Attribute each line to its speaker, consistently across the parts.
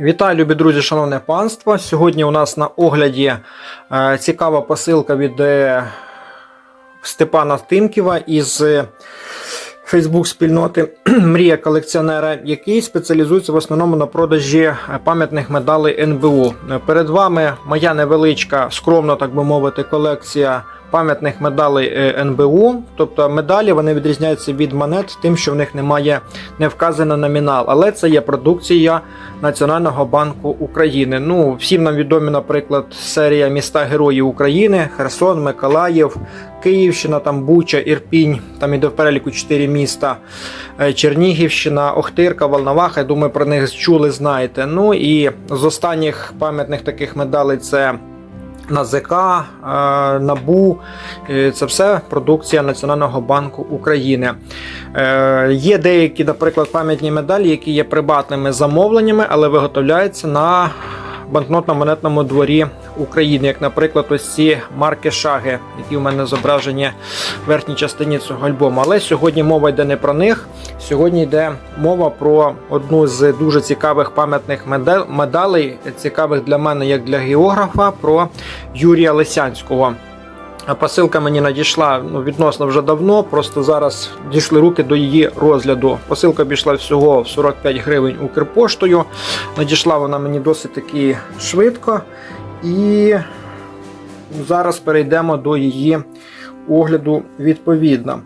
Speaker 1: Вітаю, любі друзі, шановне панство. Сьогодні у нас на огляді е, цікава посилка від е, Степана Тимківа із Фейсбук спільноти Мрія колекціонера, який спеціалізується в основному на продажі е, пам'ятних медалей НБУ. Перед вами моя невеличка, скромно так би мовити, колекція пам'ятних медалей е, НБУ. Тобто медалі вони відрізняються від монет, тим, що в них немає не вказано номінал, але це є продукція Національного банку України. Ну, всім нам відомі, наприклад, серія міста Герої України, Херсон, Миколаїв, Київщина, там Буча, Ірпінь, там іде в переліку 4 міста, е, Чернігівщина, Охтирка, Волноваха. Я думаю, про них чули, знаєте. Ну і з останніх пам'ятних таких медалей це. НАЗК, ЗК, НАБУ е, це все продукція Національного банку України. Е, Є деякі, наприклад, пам'ятні медалі, які є прибатними замовленнями, але виготовляються на банкнотно-монетному дворі України, як, наприклад, ось ці марки Шаги, які в мене зображені в верхній частині цього альбому. Але сьогодні мова йде не про них. Сьогодні йде мова про одну з дуже цікавих пам'ятних медалей, цікавих для мене як для географа, про Юрія Лисянського. Посилка мені надійшла ну, відносно вже давно, просто зараз дійшли руки до її розгляду. Посилка обійшла всього в 45 гривень Укрпоштою. Надійшла вона мені досить таки швидко. І зараз перейдемо до її огляду відповідно.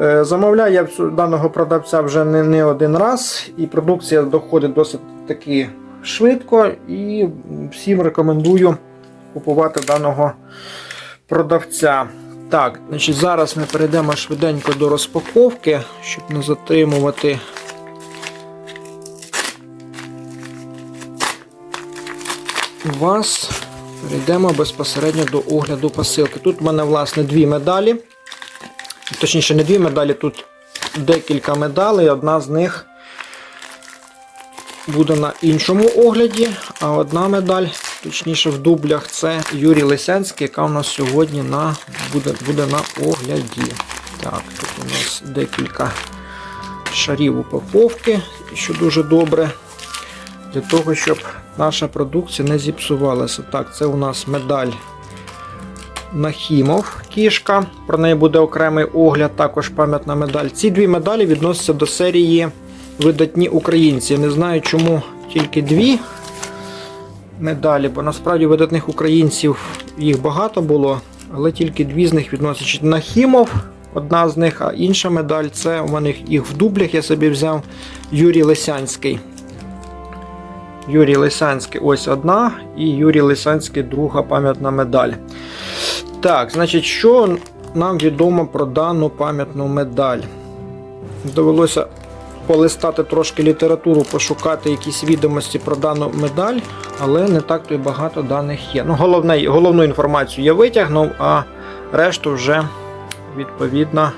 Speaker 1: Е, Замовляю я даного продавця вже не, не один раз, і продукція доходить досить таки швидко. І всім рекомендую купувати даного продавця. Так, значить, зараз ми перейдемо швиденько до розпаковки, щоб не затримувати. Вас перейдемо безпосередньо до огляду посилки. Тут в мене, власне, дві медалі. Точніше, не дві медалі, тут декілька медалей. Одна з них буде на іншому огляді, а одна медаль, точніше в дублях, це Юрій Лисянський, яка у нас сьогодні на, буде, буде на огляді. Так, тут у нас декілька шарів упаковки, що дуже добре. Для того, щоб наша продукція не зіпсувалася. Так, це у нас медаль Нахімов кішка. Про неї буде окремий огляд, також пам'ятна медаль. Ці дві медалі відносяться до серії видатні українці. Не знаю, чому тільки дві медалі, бо насправді видатних українців їх багато було, але тільки дві з них відносять Нахімов. Одна з них, а інша медаль це у мене їх в дублях я собі взяв Юрій Лисянський. Юрій Лисянський ось одна, і Юрій Лисянський друга пам'ятна медаль. Так, значить, що нам відомо про дану пам'ятну медаль? Довелося полистати трошки літературу, пошукати якісь відомості про дану медаль, але не так то й багато даних є. Ну, головне, головну інформацію я витягнув, а решту вже відповідно.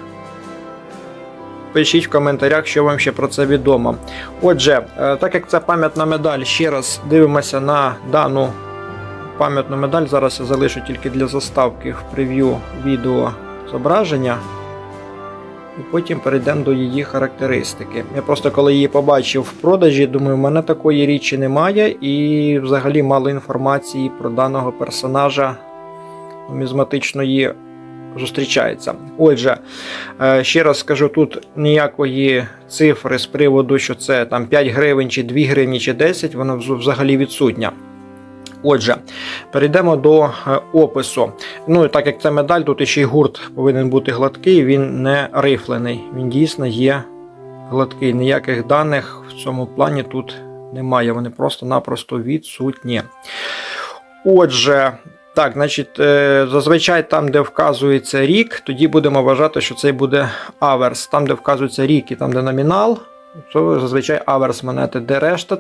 Speaker 1: Пишіть в коментарях, що вам ще про це відомо. Отже, е, так як це пам'ятна медаль, ще раз дивимося на дану пам'ятну медаль. Зараз я залишу тільки для заставки в прев'ю відео зображення. І потім перейдемо до її характеристики. Я просто коли її побачив в продажі, думаю, в мене такої річі немає, і взагалі мало інформації про даного персонажа нумізматичної зустрічається. Отже, е, ще раз скажу, тут ніякої цифри з приводу, що це там 5 гривень, чи 2 гривні, чи 10, вона взагалі відсутня. Отже, перейдемо до е, опису. Ну, і так як це медаль, тут ще й гурт повинен бути гладкий, він не рифлений. Він дійсно є гладкий. Ніяких даних в цьому плані тут немає. Вони просто-напросто відсутні. Отже, так, значить, е, зазвичай там, де вказується рік, тоді будемо вважати, що це буде аверс. Там, де вказується рік і там, де номінал, то зазвичай аверс монети, де решта,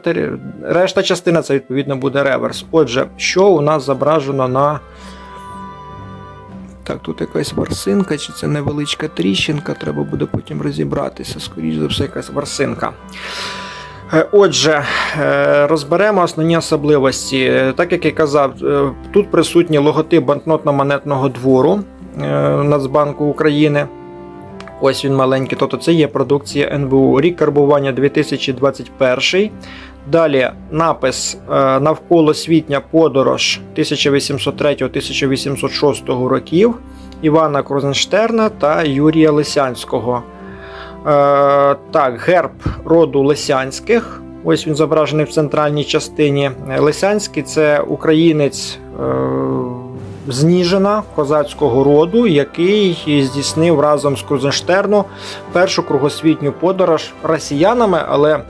Speaker 1: решта частина це відповідно буде реверс. Отже, що у нас зображено на. Так, тут якась ворсинка, чи це невеличка тріщинка, треба буде потім розібратися. Скоріше за все, якась ворсинка. Е, Отже, е, розберемо основні особливості. Е, Так як я казав, тут присутній логотип банкнотно-монетного двору Нацбанку України. Ось він маленький, тобто це є продукція НБУ. Рік карбування 2021. Далі напис е, Навколосвітня подорож 1803-1806 років Івана Крузенштерна та Юрія Лисянського. Е, Так, герб роду Лисянських. Ось він зображений в центральній частині. Лисянський це українець з Ніжина козацького роду, який здійснив разом з Крузенштерном першу кругосвітню подорож росіянами, але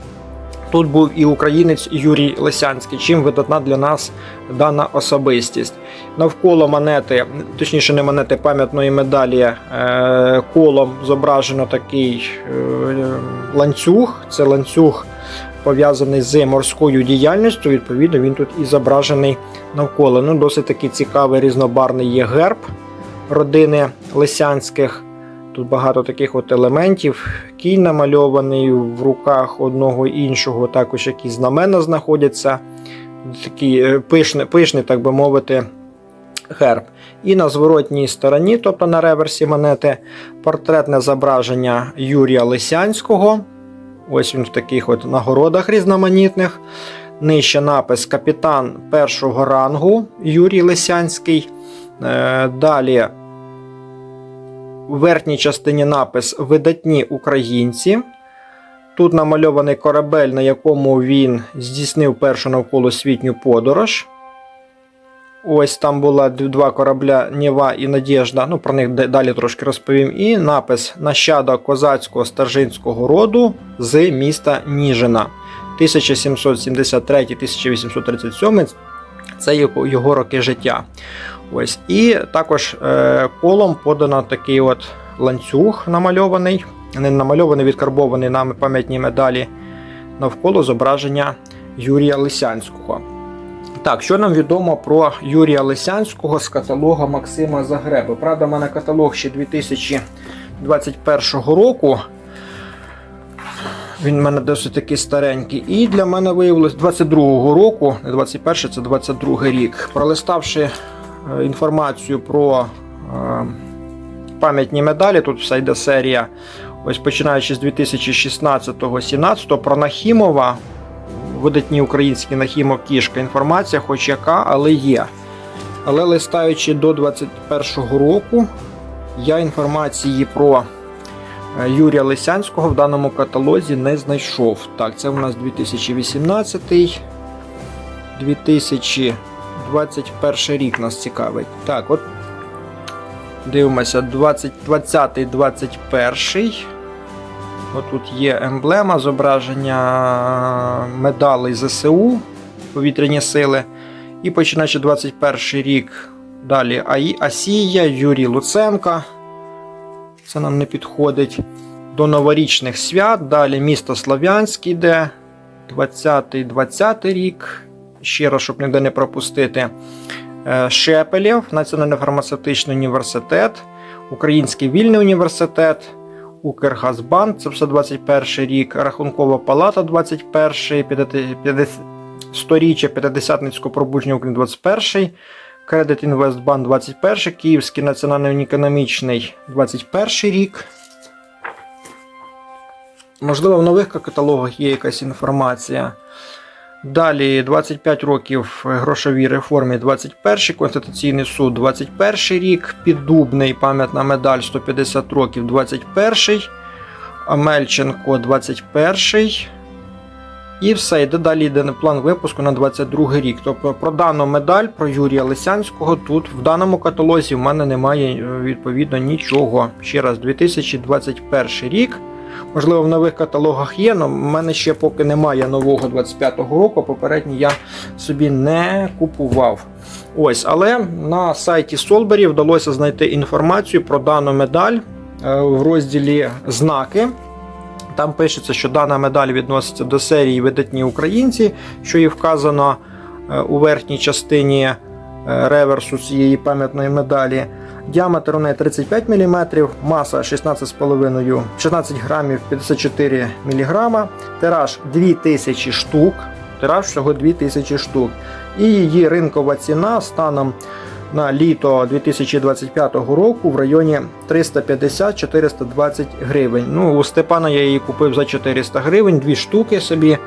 Speaker 1: тут був і українець Юрій Лисянський, чим видатна для нас дана особистість. Навколо монети, точніше, не монети пам'ятної медалі, е, колом зображено такий е, ланцюг. Це ланцюг пов'язаний з морською діяльністю. Відповідно, він тут і зображений навколо. Ну, досить такий цікавий різнобарний є герб родини Лисянських. Тут багато таких от елементів. Кінь намальований в руках одного іншого, також якісь знамена знаходяться. Такий е, пишний, пишний, так би мовити, герб. І на зворотній стороні, тобто на реверсі монети, портретне зображення Юрія Лисянського. Ось він в таких от нагородах різноманітних. Нижче напис Капітан першого рангу Юрій Лисянський. Е, Далі в верхній частині напис Видатні українці. Тут намальований корабель, на якому він здійснив першу навколосвітню подорож. Ось там була два корабля Нєва і Надєжда. Ну, про них далі трошки розповім. І напис Нащада козацького старжинського роду з міста Ніжина. 1773-1837 це його роки життя. Ось. І також е, колом подано такий от ланцюг намальований, не намальований, відкарбований нами пам'ятні медалі навколо зображення Юрія Лисянського. Так, що нам відомо про Юрія Лисянського з каталога Максима Загреби? Правда, в мене каталог ще 2021 року. Він в мене досить такий старенький. І для мене виявилось 22-го року, не 21 це 22 рік. Пролиставши е, інформацію про е, пам'ятні медалі, тут вся йде серія, ось починаючи з 2016-17 про Нахімова видатні українські Нахімов кішка. Інформація, хоч яка, але є. Але листаючи до 21-го року, я інформації про е, Юрія Лисянського в даному каталозі не знайшов. Так, це у нас 2018 2021 рік нас цікавить. Так, от дивимося, 2020-21. Отут є емблема зображення медалей ЗСУ повітряні сили. І починаючи 21 рік, далі Асія, Юрій Луценка. Це нам не підходить. До новорічних свят. Далі місто Слов'янськ іде. 20-20 рік. Раз, щоб ніде не пропустити. Е, Шепелєв, Національний фармацевтичний університет, Український вільний університет. Укргазбанк, це все 21 рік, Рахункова палата 21, 50, сторіччя 50-ницького пробудження України 21, Кредит Інвестбанк 21, Київський національний економічний 21 рік. Можливо, в нових каталогах є якась інформація. Далі 25 років грошовій реформі 21 Конституційний суд 21 рік, Піддубний пам'ятна медаль 150 років 21 Амельченко 21 І все, йде далі йде план випуску на 22 рік. Тобто про дану медаль про Юрія Лисянського тут в даному каталозі в мене немає відповідно нічого. Ще раз, 2021 рік. Можливо, в нових каталогах є, але в мене ще поки немає нового 25-го року. Попередній я собі не купував. Ось, Але на сайті Солбері вдалося знайти інформацію про дану медаль е, в розділі Знаки. Там пишеться, що дана медаль відноситься до серії видатні українці, що і вказано е, у верхній частині е, реверсу цієї пам'ятної медалі. Діаметр у неї 35 мм, маса 16,5 16 грамів 54 мг, тираж 2000 штук. Тираж всього 2000 штук. І її ринкова ціна станом на літо 2025 року в районі 350-420 гривень. Ну, У Степана я її купив за 400 гривень, дві штуки собі.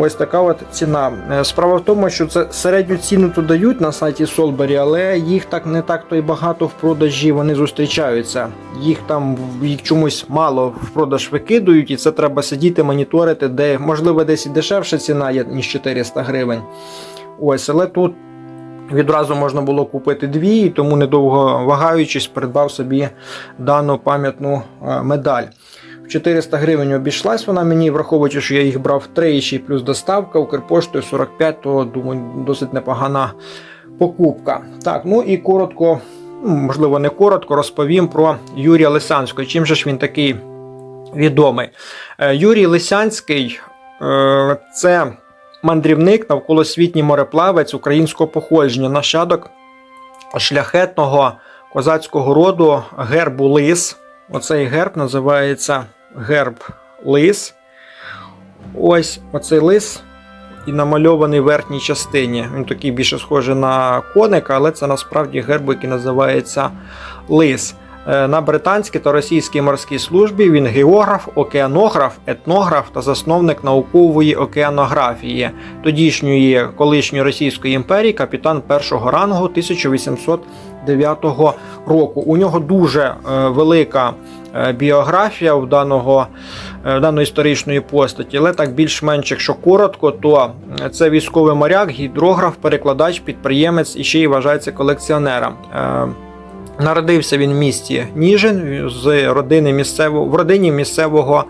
Speaker 1: Ось така от ціна. Е, Справа в тому, що це середню ціну тут дають на сайті Солбері, але їх так не так то й багато в продажі вони зустрічаються. Їх там їх чомусь мало в продаж викидують, і це треба сидіти, моніторити, де можливо десь і дешевша ціна є, ніж 400 гривень. Ось, але тут відразу можна було купити дві, тому недовго вагаючись, придбав собі дану пам'ятну е, медаль. В 400 гривень обійшлась вона мені, враховуючи, що я їх брав 3 і ще плюс доставка, Укрпоштою 45, то думаю, досить непогана покупка. Так, ну і коротко, ну, можливо, не коротко, розповім про Юрія Лисянського. Чим же ж він такий відомий? Е, Юрій Лисянський е, це мандрівник, навколосвітній мореплавець українського походження, нащадок шляхетного козацького роду гербу Лис. Оцей герб називається герб Лис. Ось оцей лис і намальований в верхній частині. Він такий більше схожий на коника, але це насправді герб, який називається Лис. Е, На британській та російській морській службі він географ, океанограф, етнограф та засновник наукової океанографії тодішньої колишньої Російської імперії, капітан першого рангу 1809 року. У нього дуже е, велика біографія в даного е, даної історичної постаті, але так більш-менш, якщо коротко, то е, це військовий моряк, гідрограф, перекладач, підприємець і ще й вважається колекціонером. Е, Народився він в місті Ніжин з родини місцевого в родині місцевого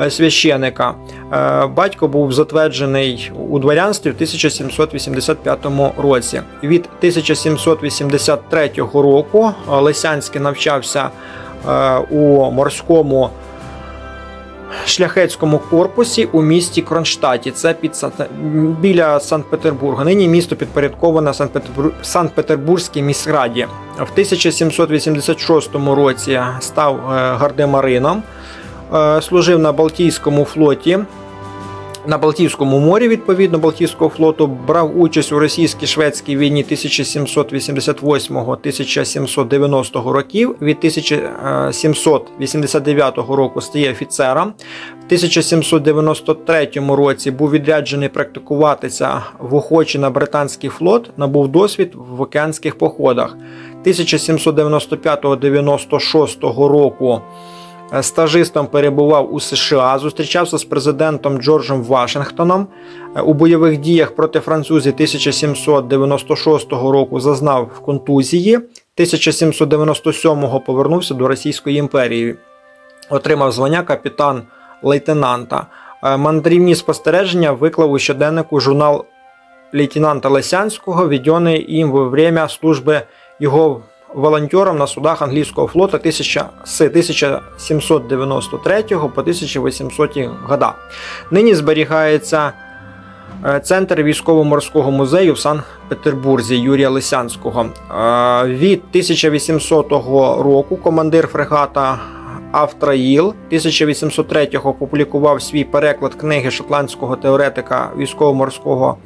Speaker 1: е, священика. Е, Батько був затверджений у дворянстві в 1785 році. Від 1783 року е, Лисянський навчався е, у морському шляхетському корпусі у місті Кронштадті. Це під біля Санкт-Петербурга. Нині місто підпорядковане Санкт-Петербур... Санкт-Петербурзькій міськраді. В 1786 році став е, гардемарином, е, служив на Балтійському флоті. На Балтійському морі, відповідно, Балтійського флоту брав участь у російсько-шведській війні 1788-1790 років. Від 1789 року стає офіцером. В 1793 році був відряджений практикуватися в охочі на британський флот, набув досвід в океанських походах. 1795-96 року стажистом перебував у США, зустрічався з президентом Джорджем Вашингтоном. Е, У бойових діях проти французів 1796 року зазнав в контузії. 1797-го повернувся до Російської імперії. Отримав звання капітан-лейтенанта. Е, Мандрівні спостереження виклав у щоденнику журнал лейтенанта Лисянського, відьоний їм во время служби його волонтером на судах англійського флоту 1000 з 1793 по 1800 года. Нині зберігається е, центр військово-морського музею в Санкт-Петербурзі Юрія Лисянського. Е, Від 1800 року командир фрегата Автраїл 1803-го опублікував свій переклад книги шотландського теоретика військово-морського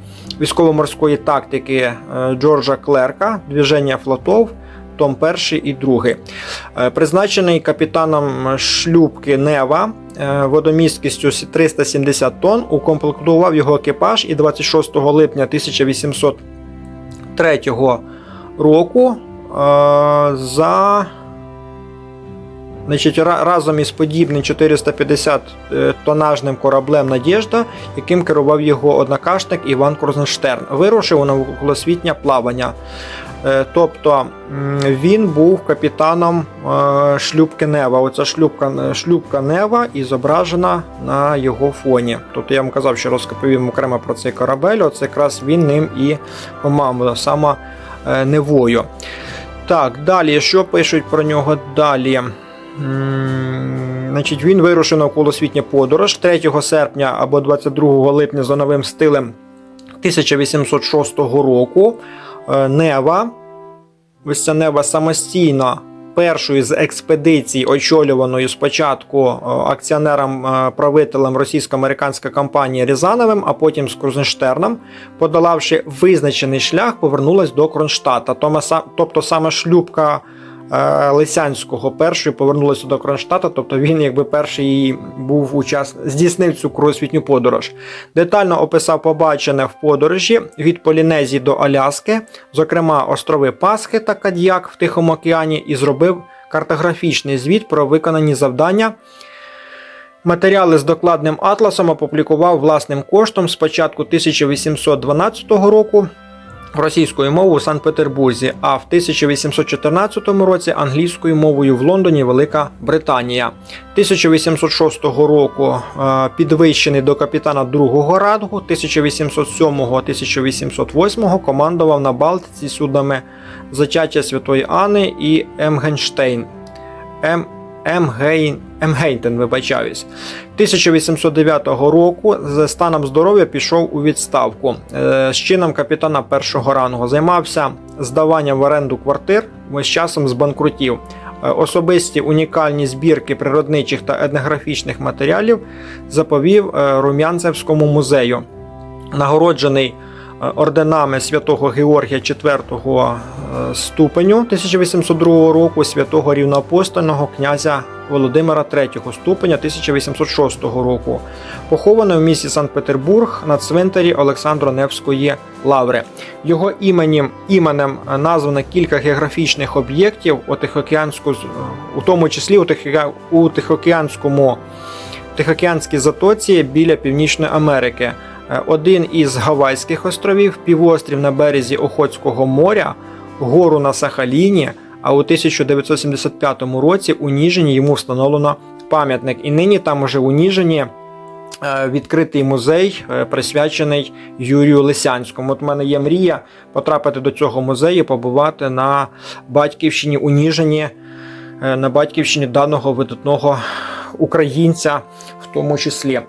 Speaker 1: військово-морської тактики е, Джорджа Клерка Двіження флотов. Том 1 і 2. Е, Призначений капітаном шлюбки Нева е, водомісткістю 370 тонн, укомплектував його екіпаж і 26 липня 1803 року е, за Значить, разом із подібним 450 е, тонажним кораблем Надєжда, яким керував його однокашник Іван Крузенштерн, вирушив у навколосвітнє плавання. Е, Тобто він був капітаном е, шлюбки Нева. Оця шлюбка, шлюбка Нева і зображена на його фоні. Тобто я вам казав, що розповім окремо про цей корабель. Оце якраз він ним і командував саме е, Невою. Так, далі, що пишуть про нього далі? Значить, він вирушив на околосвітню подорож 3 серпня або 22 липня за новим стилем 1806 року. Е, Нева, ось ця Нева самостійно першою з експедицій, очолюваною спочатку е, акціонером-правителем російсько-американської компанії Рязановим, а потім з Крузенштерном, подолавши визначений шлях, повернулась до Кронштадта. Тобто саме шлюбка е, Лисянського першою повернулася до Кронштадта, тобто він якби перший був учас... здійснив цю кругосвітню подорож. Детально описав побачене в подорожі від Полінезії до Аляски, зокрема острови Пасхи та Кадьяк в Тихому океані, і зробив картографічний звіт про виконані завдання. Матеріали з докладним атласом опублікував власним коштом з початку 1812 року російською мовою у Санкт-Петербурзі, а в 1814 році англійською мовою в Лондоні Велика Британія. 1806 року е, підвищений до капітана другого рангу, 1807-1808 командував на Балтиці судами Зачаття Святої Анни і Емгенштейн. Ем... Емгейн... Емгейнтен, вибачаюсь. 1809 року з станом здоров'я пішов у відставку Е, з чином капітана першого рангу. Займався здаванням в оренду квартир, з часом збанкрутів. Е, Особисті унікальні збірки природничих та етнографічних матеріалів заповів е, Рум'янцевському музею. Нагороджений орденами святого Георгія IV е, ступеню 1802 року, святого рівноапостольного князя Володимира III ступеня 1806 року. Поховано в місті Санкт-Петербург на цвинтарі Олександро Невської лаври. Його іменем, іменем е, названо кілька географічних об'єктів у Тихоокеанську, у тому числі у, Тихоке- у Тихоокеанському Тихоокеанській затоці біля Північної Америки. Один із Гавайських островів, півострів на березі Охотського моря, гору на Сахаліні. А у 1975 році у Ніжині йому встановлено пам'ятник. І нині там уже у Ніжині е, відкритий музей, е, присвячений Юрію Лисянському. От в мене є мрія потрапити до цього музею, побувати на батьківщині у Ніжині, е, на батьківщині даного видатного українця, в тому числі.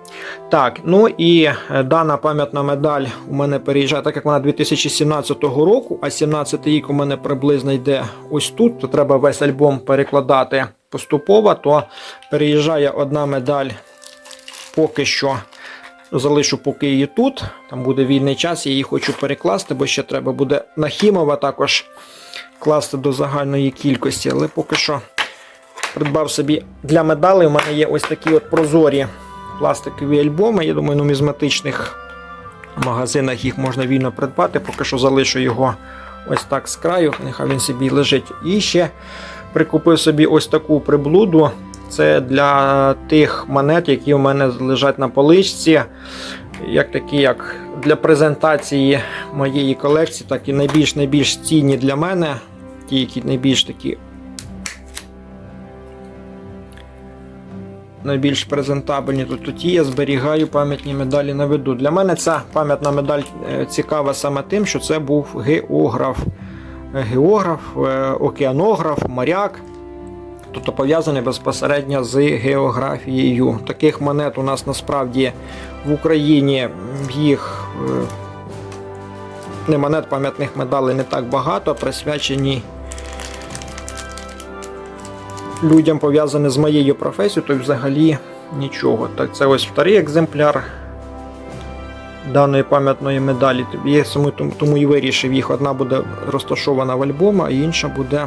Speaker 1: Так, ну і е, дана пам'ятна медаль у мене переїжджає, так як вона 2017 року, а 17 рік у мене приблизно йде ось тут, то треба весь альбом перекладати поступово, то переїжджає одна медаль поки що. Залишу поки її тут. Там буде вільний час, я її хочу перекласти, бо ще треба буде на Хімова також класти до загальної кількості. Але поки що придбав собі для медалей. У мене є ось такі от прозорі пластикові альбоми. Я думаю, в нумізматичних магазинах їх можна вільно придбати. Поки що залишу його ось так з краю, нехай він собі лежить. І ще прикупив собі ось таку приблуду. Це для тих монет, які у мене лежать на поличці. Як такі, як для презентації моєї колекції, так і найбільш найбільш цінні для мене. Ті, які найбільш такі найбільш презентабельні, то тоді я зберігаю пам'ятні медалі на виду. Для мене ця пам'ятна медаль е, цікава саме тим, що це був географ. Е, Географ, е, океанограф, моряк. Тобто пов'язаний безпосередньо з географією. Таких монет у нас насправді в Україні їх не монет пам'ятних медалей не так багато, присвячені людям пов'язані з моєю професією, то й взагалі нічого. Так, це ось вторий екземпляр даної пам'ятної медалі. Я тому, і вирішив їх. Одна буде розташована в альбомі, а інша буде.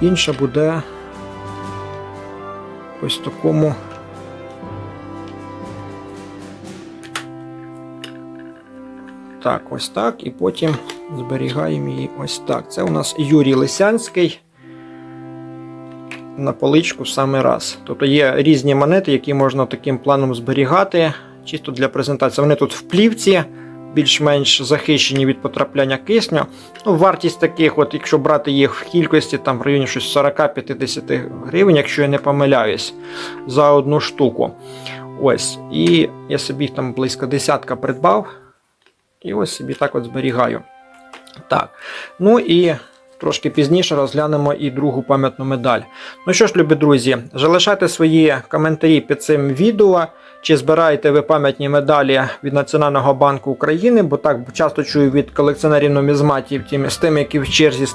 Speaker 1: Інша буде ось такому. Так, ось так. І потім зберігаємо її ось так. Це у нас Юрій Лисянський на поличку в самий раз. Тобто є різні монети, які можна таким планом зберігати, чисто для презентації. Вони тут в плівці, більш-менш захищені від потрапляння кисню. Ну, Вартість таких, от, якщо брати їх в кількості, там в районі щось 40-50 гривень, якщо я не помиляюсь, за одну штуку. Ось. І я собі їх там близько десятка придбав. І ось собі так от зберігаю. Так. Ну і Трошки пізніше розглянемо і другу пам'ятну медаль. Ну що ж, любі друзі, залишайте свої коментарі під цим відео. Чи збираєте ви пам'ятні медалі від Національного банку України, бо так часто чую від колекціонерів нумізматів, з тим, які в черзі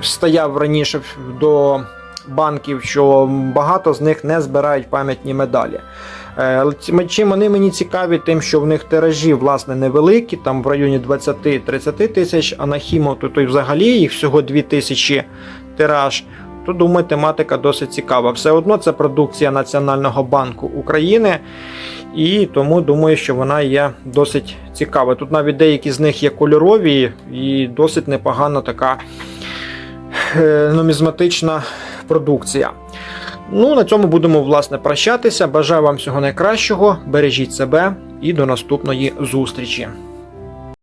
Speaker 1: стояв раніше до банків, що багато з них не збирають пам'ятні медалі. Е, Чим вони мені цікаві, тим, що в них тиражі власне невеликі, там в районі 20-30 тисяч, а на хімо то, то й взагалі їх всього 2 тисячі тираж, то думаю, тематика досить цікава. Все одно це продукція Національного банку України, і тому думаю, що вона є досить цікава. Тут навіть деякі з них є кольорові і досить непогана така е, нумізматична продукція. Ну, на цьому будемо власне прощатися. Бажаю вам всього найкращого. Бережіть себе і до наступної зустрічі.